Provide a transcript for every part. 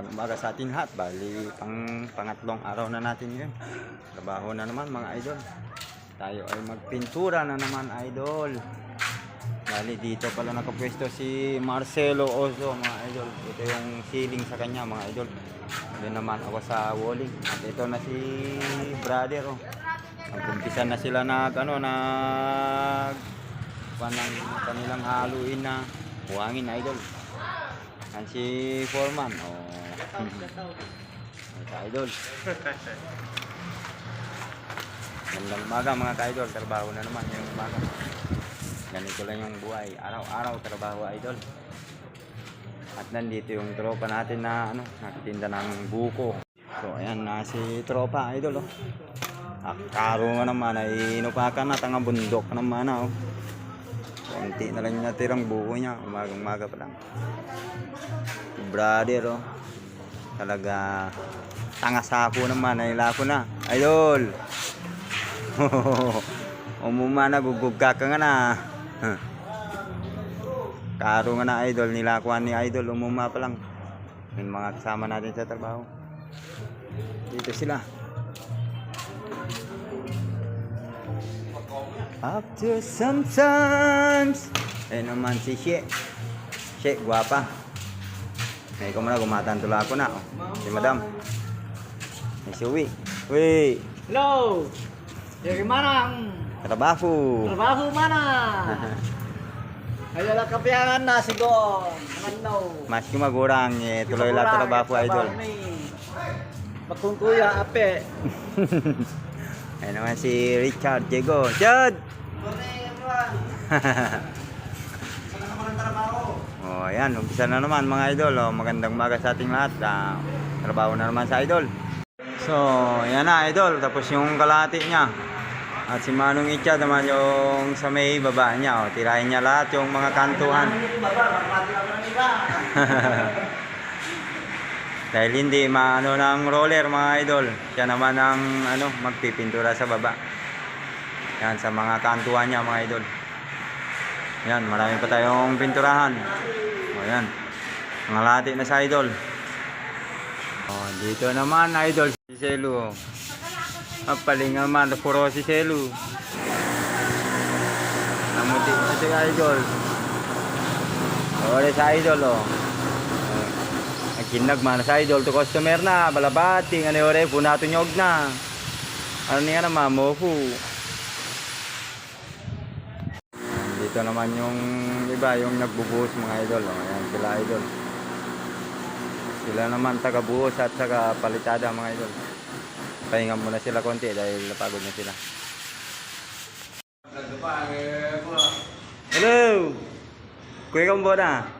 magandang umaga sa ating lahat. Bali, pang pangatlong araw na natin ngayon. Trabaho na naman mga idol. Tayo ay magpintura na naman idol. Bali, dito pala nakapwesto si Marcelo Oso mga idol. Ito yung ceiling sa kanya mga idol. Doon naman ako sa walling. At ito na si brother oh. Nagkumpisa na sila nag ano nag panang kanilang haluin na buhangin idol. Yan si Foreman. Oh. Ay, ka-idol. Gandang umaga mga ka-idol. Trabaho na naman yung umaga. Ganito lang yung buhay. Araw-araw trabaho idol. At nandito yung tropa natin na ano, nakatinda ng buko. So ayan na si tropa idol oh. Ah, karo nga naman ay inupakan na tanga bundok naman na oh. Konti na lang natirang buko niya. Umagang-umaga pa lang. Brother, oh. Talaga, tanga sako naman. Ay lako na. Idol! Umuma na, gugug ka ka nga na. Karo nga na, idol. Nilakuan ni idol. Umuma pa lang. Yung mga kasama natin sa trabaho. Dito sila. After sometimes Eh naman si She She, guwapa May ko muna, gumatantula ako na oh. Si madam May si Uwi Uwi, Hello! Dari mana ang trabaho trabaho mana? Ayo lah kapiangan na sigong. Ano? Mas kumagurang eh, tuloy lang trabaho idol Magkungkuya ape. Ayun naman si Richard Diego Richard! oh, ayan, umpisa na naman mga idol. Oh, magandang umaga sa ating lahat. Ah, trabaho na naman sa idol. So, yan na idol. Tapos yung kalahati niya. At si Manong Itcha naman yung sa may baba niya. Oh, tirahin niya lahat yung mga kantuhan. Dahil hindi maano ng roller mga idol. Siya naman ang ano, magpipintura sa baba. Yan, sa mga kantuhan niya mga idol. Yan, marami pa tayong pinturahan. O yan. Mga lati na sa idol. O, dito naman idol si Selu. Mapaling naman, puro si Selu. Namuti na si idol. Ore sa idol oh. Nagkinag man sa idol to customer na, balabati, ano ore, punato nyog na. Ano niya naman, mofu. Dito naman yung iba, yung nagbubuhos mga idol. Oh. Ayan sila idol. Sila naman taga-buhos at taga-palitada mga idol. Pahinga muna sila konti dahil napagod na sila. Hello! Kuya Kambo na.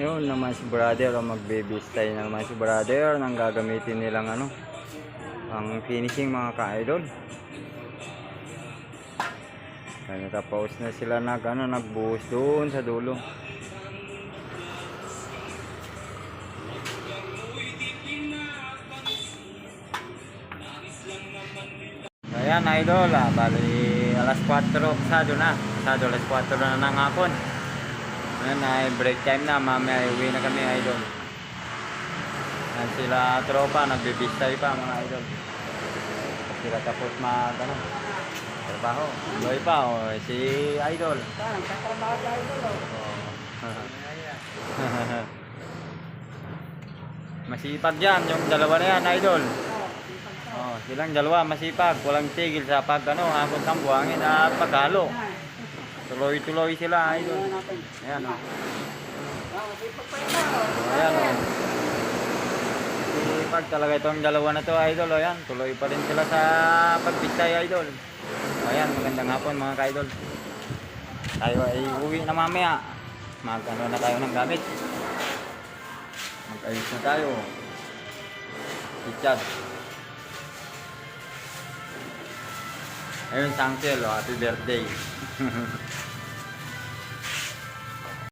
Yun naman si brother, o na naman si brother nang gagamitin nilang ano, ang finishing mga ka-idol. Kaya tapos na sila nag ano, nagbuhos doon sa dulo. Ayan idol, ah, bali alas 4 sado na. Sado alas 4 na ng. Ayan ay break time na, mamaya ay uwi na kami idol. Ayan sila tropa, nagbibistay pa mga idol. Sila tapos mag ano, trabaho. Loy pa, oh, si idol. Oh. Masipag yan, yung dalawa na yan, idol. Oh, silang dalawa masipag, walang tigil sa pag ano, hakot ng buhangin at paghalo. Tuloy-tuloy sila, idol. Ayan, oh. Oh, ayan, oh. Sipag talaga itong dalawa na to, idol. Ayan, tuloy pa rin sila sa pagbistay, idol. Ayan, magandang hapon mga ka-idol. Tayo ay uwi na mamaya. mag ano na tayo ng gamit. Mag-ayos na tayo. Si Chad. Ayun, Sangkel, oh, happy birthday.